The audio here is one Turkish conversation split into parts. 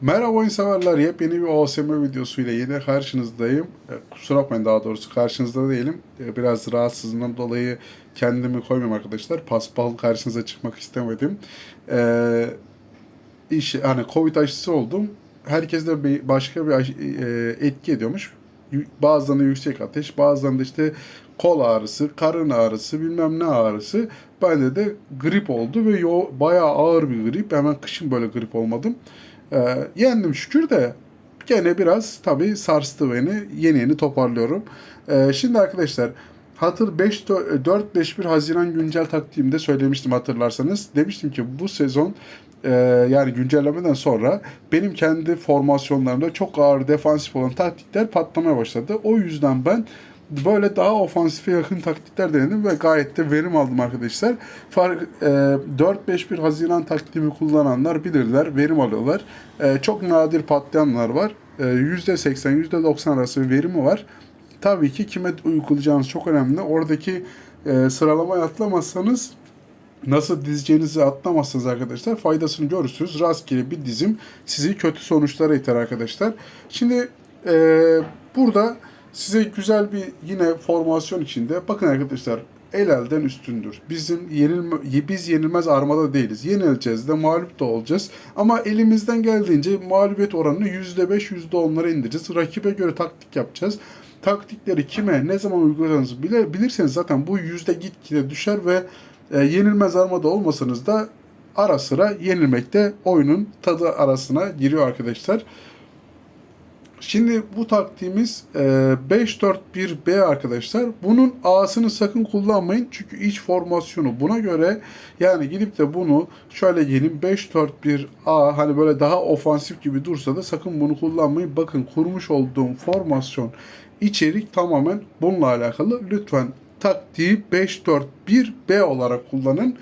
Merhaba oyun severler. Yepyeni bir OSM videosuyla yine karşınızdayım. E, kusura bakmayın daha doğrusu karşınızda değilim. E, biraz rahatsızlığımdan dolayı kendimi koymuyorum arkadaşlar. Paspal karşınıza çıkmak istemedim. E, iş, hani Covid aşısı oldum. Herkes de bir, başka bir aşı- e, etki ediyormuş. Bazılarında yüksek ateş, bazılarında işte kol ağrısı, karın ağrısı, bilmem ne ağrısı. Bende de grip oldu ve yo, bayağı ağır bir grip. Hemen kışın böyle grip olmadım. Ee, yendim şükür de gene biraz tabii sarstı beni. Yeni yeni toparlıyorum. Ee, şimdi arkadaşlar hatır 5 4-5-1 Haziran güncel taktiğimde söylemiştim hatırlarsanız. Demiştim ki bu sezon e, yani güncellemeden sonra benim kendi formasyonlarımda çok ağır defansif olan taktikler patlamaya başladı. O yüzden ben böyle daha ofansife yakın taktikler denedim ve gayet de verim aldım arkadaşlar. Fark, e, 4-5-1 Haziran taktiğimi kullananlar bilirler, verim alıyorlar. E, çok nadir patlayanlar var. E, %80, %90 arası bir verimi var. Tabii ki kime uygulayacağınız çok önemli. Oradaki e, sıralamayı atlamazsanız nasıl dizeceğinizi atlamazsanız arkadaşlar faydasını görürsünüz. Rastgele bir dizim sizi kötü sonuçlara iter arkadaşlar. Şimdi e, burada size güzel bir yine formasyon içinde bakın arkadaşlar el elden üstündür. Bizim yenilme, biz yenilmez armada değiliz. Yenileceğiz de mağlup da olacağız. Ama elimizden geldiğince mağlubiyet oranını %5 %10'lara indireceğiz. Rakibe göre taktik yapacağız. Taktikleri kime ne zaman uygulayacağınızı bile, bilirseniz zaten bu yüzde gitgide düşer ve e, yenilmez armada olmasanız da ara sıra yenilmekte oyunun tadı arasına giriyor arkadaşlar. Şimdi bu taktiğimiz e, 5-4-1-B arkadaşlar. Bunun A'sını sakın kullanmayın. Çünkü iç formasyonu buna göre yani gidip de bunu şöyle gelin 5-4-1-A hani böyle daha ofansif gibi dursa da sakın bunu kullanmayın. Bakın kurmuş olduğum formasyon içerik tamamen bununla alakalı. Lütfen taktiği 5-4-1-B olarak kullanın.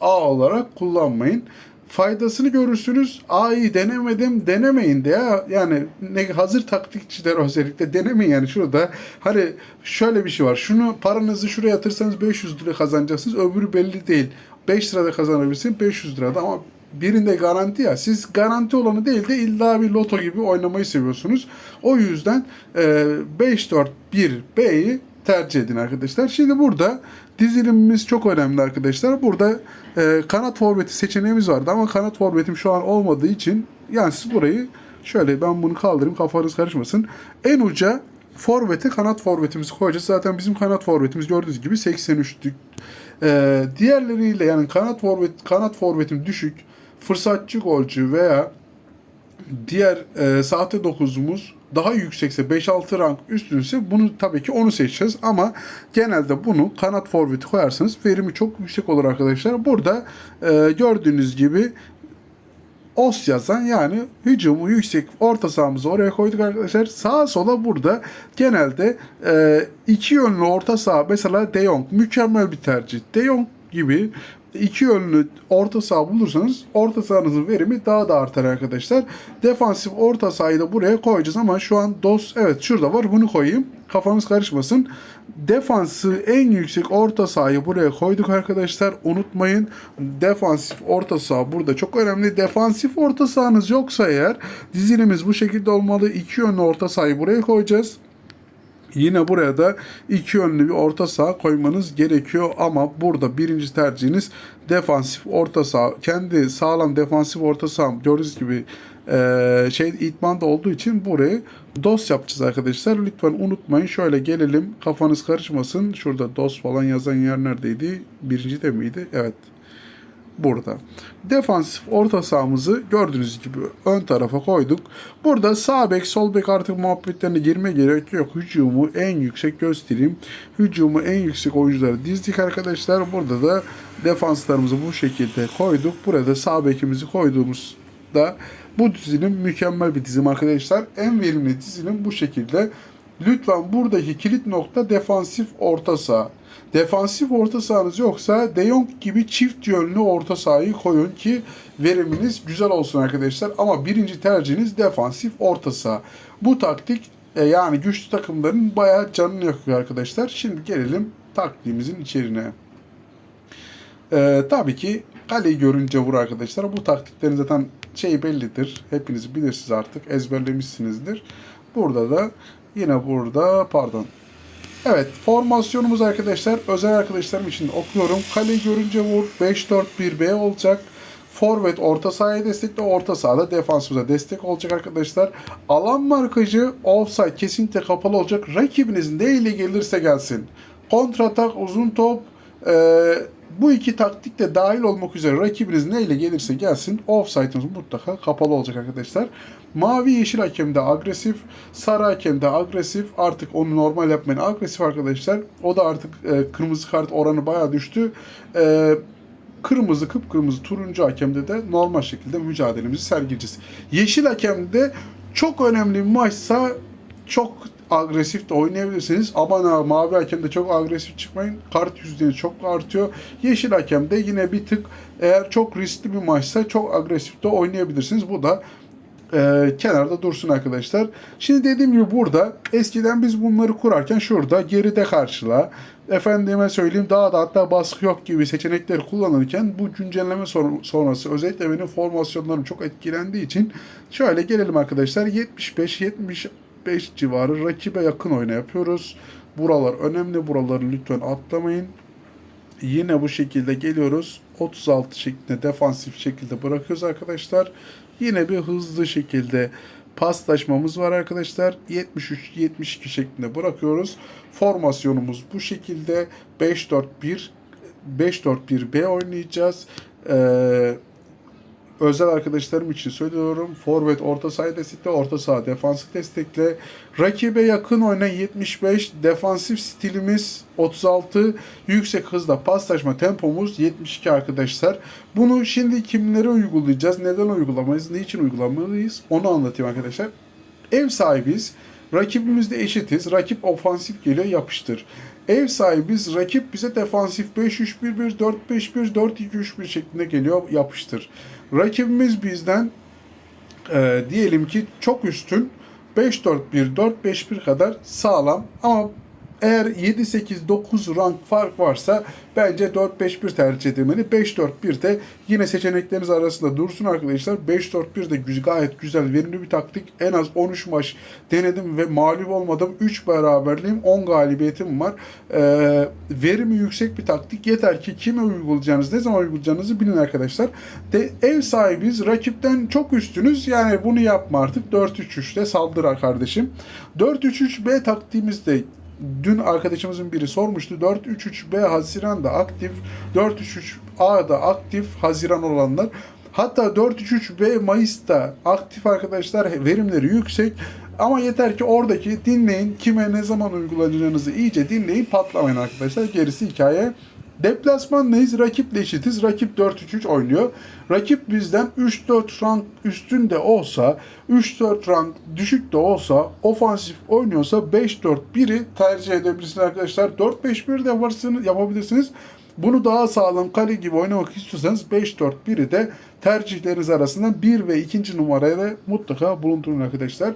A olarak kullanmayın faydasını görürsünüz. A'yı denemedim denemeyin de ya. Yani ne hazır taktikçiler özellikle denemeyin yani şurada. Hani şöyle bir şey var. Şunu paranızı şuraya yatırsanız 500 lira kazanacaksınız. Öbürü belli değil. 5 lirada kazanabilirsin 500 lirada ama birinde garanti ya. Siz garanti olanı değil de illa bir loto gibi oynamayı seviyorsunuz. O yüzden e, 5-4-1-B'yi tercih edin arkadaşlar. Şimdi burada dizilimimiz çok önemli arkadaşlar. Burada e, kanat forveti seçeneğimiz vardı ama kanat forvetim şu an olmadığı için yani siz burayı şöyle ben bunu kaldırayım kafanız karışmasın. En uca forvete kanat forvetimizi koyacağız. Zaten bizim kanat forvetimiz gördüğünüz gibi 83'lük. E, diğerleriyle yani kanat forvet kanat forvetim düşük, fırsatçı golcü veya diğer e, sahte dokuzumuz daha yüksekse 5-6 rank üstünse bunu tabii ki onu seçeceğiz ama genelde bunu kanat forveti koyarsanız verimi çok yüksek olur arkadaşlar. Burada e, gördüğünüz gibi OS yazan yani hücumu yüksek orta sahamızı oraya koyduk arkadaşlar. Sağa sola burada genelde e, iki yönlü orta saha mesela De Jong mükemmel bir tercih. De Jong gibi iki yönlü orta saha bulursanız orta sahanızın verimi daha da artar arkadaşlar. Defansif orta sahayı da buraya koyacağız ama şu an DOS evet şurada var bunu koyayım. Kafamız karışmasın. Defansı en yüksek orta sahayı buraya koyduk arkadaşlar. Unutmayın defansif orta saha burada çok önemli. Defansif orta sahanız yoksa eğer dizilimiz bu şekilde olmalı. İki yönlü orta sahayı buraya koyacağız. Yine buraya da iki yönlü bir orta saha koymanız gerekiyor ama burada birinci tercihiniz defansif orta saha. Kendi sağlam defansif orta saha gördüğünüz gibi eee, şey itmanda olduğu için burayı DOS yapacağız arkadaşlar. Lütfen unutmayın. Şöyle gelelim. Kafanız karışmasın. Şurada DOS falan yazan yer neredeydi? Birinci de miydi? Evet burada. Defansif orta sahamızı gördüğünüz gibi ön tarafa koyduk. Burada sağ bek sol bek artık muhabbetlerine girme gerek yok. Hücumu en yüksek göstereyim. Hücumu en yüksek oyuncuları dizdik arkadaşlar. Burada da defanslarımızı bu şekilde koyduk. Burada sağ bekimizi koyduğumuzda bu dizilim mükemmel bir dizim arkadaşlar. En verimli dizilim bu şekilde. Lütfen buradaki kilit nokta defansif orta saha. Defansif orta sahanız yoksa De Jong gibi çift yönlü orta sahayı koyun ki veriminiz güzel olsun arkadaşlar. Ama birinci tercihiniz defansif orta saha. Bu taktik e, yani güçlü takımların bayağı canını yakıyor arkadaşlar. Şimdi gelelim taktiğimizin içeriğine. Ee, tabii ki kaleyi görünce vur arkadaşlar. Bu taktiklerin zaten şey bellidir. Hepiniz bilirsiniz artık. Ezberlemişsinizdir. Burada da yine burada pardon. Evet formasyonumuz arkadaşlar özel arkadaşlarım için okuyorum. Kale görünce vur 5-4-1-B olacak. Forvet orta sahaya destekle orta sahada defansımıza destek olacak arkadaşlar. Alan markajı offside kesinlikle kapalı olacak. Rakibiniz ne ile gelirse gelsin. Kontratak uzun top e, bu iki taktik de dahil olmak üzere rakibiniz ne ile gelirse gelsin offside'ınız mutlaka kapalı olacak arkadaşlar. Mavi yeşil hakemde agresif, sarı hakemde agresif. Artık onu normal yapmayın. Agresif arkadaşlar. O da artık e, kırmızı kart oranı bayağı düştü. E, kırmızı, kıpkırmızı, turuncu hakemde de normal şekilde mücadelemizi sergileyeceğiz. Yeşil hakemde çok önemli bir maçsa çok agresif de oynayabilirsiniz. Aman ha mavi hakemde çok agresif çıkmayın. Kart yüzdeniz çok artıyor. Yeşil hakemde yine bir tık eğer çok riskli bir maçsa çok agresif de oynayabilirsiniz. Bu da e, kenarda dursun arkadaşlar. Şimdi dediğim gibi burada eskiden biz bunları kurarken şurada geride karşıla efendime söyleyeyim daha da hatta baskı yok gibi seçenekleri kullanırken bu güncelleme son- sonrası özellikle benim formasyonlarım çok etkilendiği için şöyle gelelim arkadaşlar 75-75 civarı rakibe yakın oyna yapıyoruz. Buralar önemli buraları lütfen atlamayın. Yine bu şekilde geliyoruz. 36 şeklinde defansif şekilde bırakıyoruz arkadaşlar. Yine bir hızlı şekilde paslaşmamız var arkadaşlar. 73-72 şeklinde bırakıyoruz. Formasyonumuz bu şekilde 5-4-1 5-4-1-B oynayacağız. Ee, özel arkadaşlarım için söylüyorum. Forvet orta saha destekle, orta saha defansif destekle. Rakibe yakın oyna 75, defansif stilimiz 36, yüksek hızla paslaşma tempomuz 72 arkadaşlar. Bunu şimdi kimlere uygulayacağız, neden uygulamayız, niçin uygulamalıyız onu anlatayım arkadaşlar. Ev sahibiyiz. Rakibimizde eşitiz. Rakip ofansif geliyor yapıştır. Ev sahibiz. Rakip bize defansif 5-3-1-1, 4-5-1, 4-2-3-1 şeklinde geliyor yapıştır. Rakibimiz bizden e, diyelim ki çok üstün 5-4-1, 4-5-1 kadar sağlam ama eğer 7-8-9 rank fark varsa bence 4-5-1 tercih edilmeli. 5-4-1 de yine seçenekleriniz arasında dursun arkadaşlar. 5-4-1 de gayet güzel, verimli bir taktik. En az 13 maç denedim ve mağlup olmadım. 3 beraberliğim, 10 galibiyetim var. Ee, verimi yüksek bir taktik. Yeter ki kime uygulayacağınız, ne zaman uygulayacağınızı bilin arkadaşlar. De, ev sahibiz, rakipten çok üstünüz. Yani bunu yapma artık. 4-3-3'te saldıra kardeşim. 4-3-3-B taktiğimizde dün arkadaşımızın biri sormuştu. 4-3-3-B Haziran'da aktif, 4-3-3-A'da aktif Haziran olanlar. Hatta 4-3-3-B Mayıs'ta aktif arkadaşlar verimleri yüksek. Ama yeter ki oradaki dinleyin, kime ne zaman uygulayacağınızı iyice dinleyin, patlamayın arkadaşlar. Gerisi hikaye. Deplasmandayız, rakiple eşitiz. Rakip 4-3-3 oynuyor. Rakip bizden 3-4 rank üstünde olsa, 3-4 rank düşük de olsa, ofansif oynuyorsa 5-4-1'i tercih edebilirsiniz arkadaşlar. 4-5-1 de varsınız, yapabilirsiniz. Bunu daha sağlam kale gibi oynamak istiyorsanız 5-4-1'i de tercihleriniz arasında 1 ve 2. numaraya da mutlaka bulundurun arkadaşlar.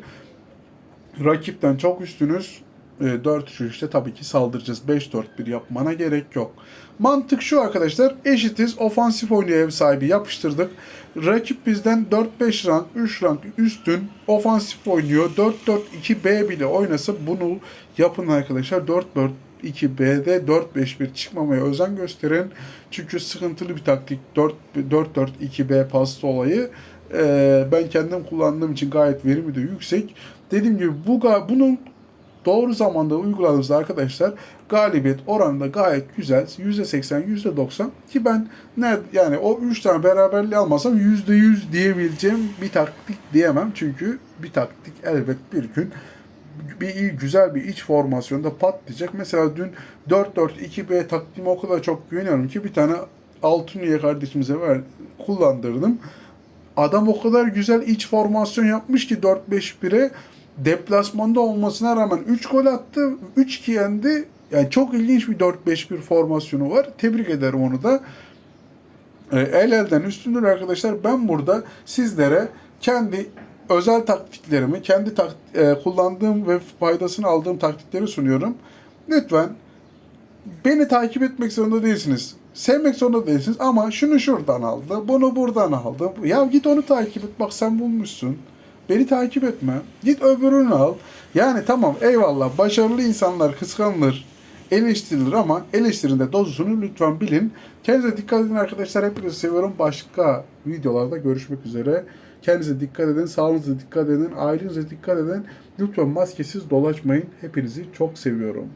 Rakipten çok üstünüz. E, 4-3-3'te tabii ki saldıracağız. 5-4-1 yapmana gerek yok. Mantık şu arkadaşlar. Eşitiz. Ofansif oynuyor ev sahibi. Yapıştırdık. Rakip bizden 4-5 rank, 3 rank üstün. Ofansif oynuyor. 4-4-2-B bile oynasa bunu yapın arkadaşlar. 4-4-2-B'de 4-5-1 çıkmamaya özen gösterin. Çünkü sıkıntılı bir taktik. 4-4-2-B pasta olayı. Ee, ben kendim kullandığım için gayet verimi de yüksek. Dediğim gibi bu bunun doğru zamanda uyguladığımızda arkadaşlar galibiyet oranı da gayet güzel. %80, %90 ki ben ne yani o 3 tane beraberliği almasam %100 diyebileceğim bir taktik diyemem. Çünkü bir taktik elbet bir gün bir iyi güzel bir iç formasyonda patlayacak. Mesela dün 4-4-2-B taktiğime o kadar çok güveniyorum ki bir tane Altuniye kardeşimize ver, kullandırdım. Adam o kadar güzel iç formasyon yapmış ki 4-5-1'e deplasmanda olmasına rağmen 3 gol attı, 3-2 yendi. Yani çok ilginç bir 4-5-1 formasyonu var. Tebrik ederim onu da. E, el elden üstündür arkadaşlar. Ben burada sizlere kendi özel taktiklerimi, kendi tak, e, kullandığım ve faydasını aldığım taktikleri sunuyorum. Lütfen beni takip etmek zorunda değilsiniz. Sevmek zorunda değilsiniz ama şunu şuradan aldı, bunu buradan aldı. Ya git onu takip et, bak sen bulmuşsun. Beni takip etme. Git öbürünü al. Yani tamam eyvallah başarılı insanlar kıskanılır, eleştirilir ama eleştirinde dozunu lütfen bilin. Kendinize dikkat edin arkadaşlar. Hepinizi seviyorum. Başka videolarda görüşmek üzere. Kendinize dikkat edin. Sağlığınıza dikkat edin. Ailenize dikkat edin. Lütfen maskesiz dolaşmayın. Hepinizi çok seviyorum.